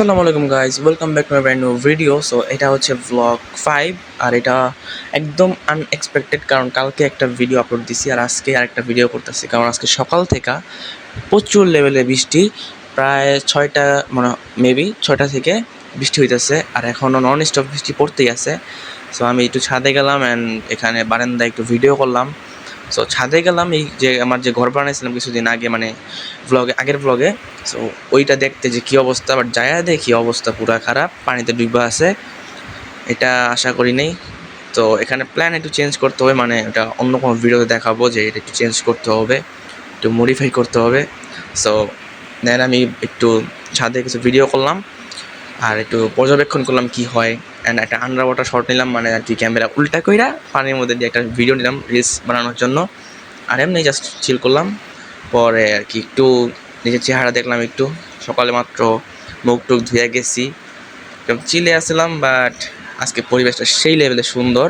আসসালামু আলাইকুম guys welcome back my brand video so এটা হচ্ছে ব্লগ ফাইভ আর এটা একদম আনএক্সপেক্টেড কারণ কালকে একটা ভিডিও আপলোড দিছি আর আজকে আরেকটা ভিডিও করতেছি। কারণ আজকে সকাল থেকে প্রচুর লেভেলে বৃষ্টি, প্রায় ছয়টা মানে মেবি ছয়টা থেকে বৃষ্টি হইতেছে আর এখনও নন স্টপ বৃষ্টি পড়তেই আছে। সো আমি একটু ছাদে গেলাম অ্যান্ড এখানে বারান্দায় একটু ভিডিও করলাম। সো ছাদে গেলাম, এই যে আমার যে ঘর বানাইছিলাম কিছুদিন আগে মানে ব্লগে আগের ব্লগে সো ওইটা দেখতে যে কী অবস্থা বাট যায়া দেখি অবস্থা, পুরা খারাপ, পানিতে ডুবা আছে, এটা আশা করি নেই। তো এখানে প্ল্যান একটু চেঞ্জ করতে হবে মানে এটা অন্য কোনো ভিডিওতে দেখাবো যে এটা একটু চেঞ্জ করতে হবে, একটু মডিফাই করতে হবে। সো দেন আমি একটু ছাদে কিছু ভিডিও করলাম, আর একটু পর্যবেক্ষণ করলাম কি হয়। অ্যান্ড একটা আন্ডার ওয়াটার শট নিলাম মানে আর কি ক্যামেরা উল্টা কইরা পানির মধ্যে দিয়ে একটা ভিডিও নিলাম রিলস বানানোর জন্য। আর এমনি জাস্ট চিল করলাম। পরে আর কি একটু নিজের চেহারা দেখলাম একটু। সকালে মাত্র মুখ টুক ধুয়ে গেছি। চিলে আসলাম বাট আজকে পরিবেশটা সেই লেভেলে সুন্দর।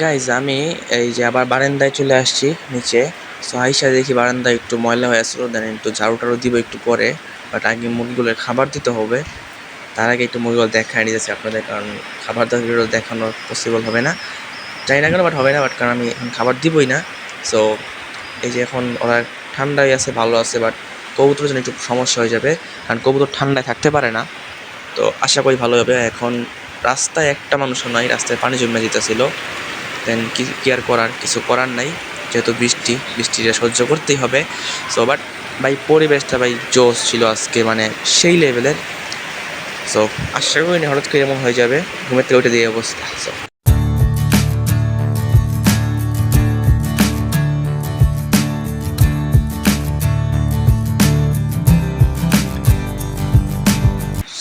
গাইজ আমি এই যে আবার বারান্দায় চলে আসছি নিচে। সো আইসা দেখি বারান্দায় একটু ময়লা হয়ে আসলো দেন একটু ঝাড়ু টাড়ু দিব একটু পরে। বাট আগে মুরগিগুলোর খাবার দিতে হবে। তার আগে একটু মুরগিগুলো দেখায় নিতেছি আপনাদের, কারণ খাবার দাবার দেখানো পসিবল হবে না। জানি না কেন বাট হবে না বাট কারণ আমি এখন খাবার দিবই না। সো এই যে এখন ওরা ঠান্ডাই আছে, ভালো আছে বাট কবুতরের জন্য একটু সমস্যা হয়ে যাবে। কারণ কবুতর ঠান্ডায় থাকতে পারে না। তো আশা করি ভালো হবে। এখন রাস্তায় একটা মানুষও নাই, রাস্তায় পানি জমে যেতেছিল দেন কি কেয়ার আর করার? কিছু করার নাই, যেহেতু বৃষ্টি, বৃষ্টিটা সহ্য করতেই হবে। সো বাট ভাই, পরিবেশটা ভাই, জোশ ছিল আজকে মানে সেই লেভেলের সো আশা করি হঠাৎ করে এমন হয়ে যাবে, ঘুমের থেকে উঠে দিয়ে অবস্থা। সো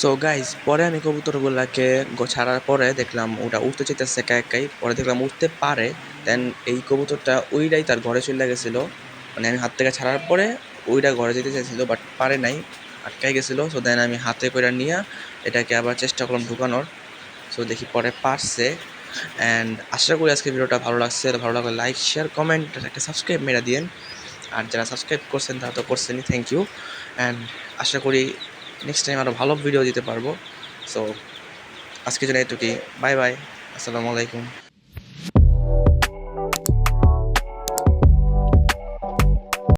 সো গাইজ পরে আমি কবুতরগুলোকে ছাড়ার পরে দেখলাম ওটা উঠতে চাইতেছে একা একাই। পরে দেখলাম উঠতে পারে। দেন এই কবুতরটা ওইটাই তার ঘরে চলে গেছিল। মানে আমি হাত থেকে ছাড়ার পরে ওইটা ঘরে যেতে চাইছিল বাট পারে নাই আটকাই গেছিল। সো দেন আমি হাতে করে নিয়ে এটাকে আবার চেষ্টা করলাম ঢুকানোর। সো দেখি পরে পারছে। অ্যান্ড আশা করি আজকে ভিডিওটা ভালো লাগছে। ভালো লাগলে লাইক শেয়ার কমেন্ট একটা সাবস্ক্রাইব মেরা দিয়েন। আর যারা সাবস্ক্রাইব করছেন তারা তো করছেনই থ্যাংক ইউ অ্যান্ড আশা করি নেক্সট টাইম আরও ভালো ভিডিও দিতে পারব। সো আজকে জন্য এটুকুই। বাই বাই আসসালামু আলাইকুম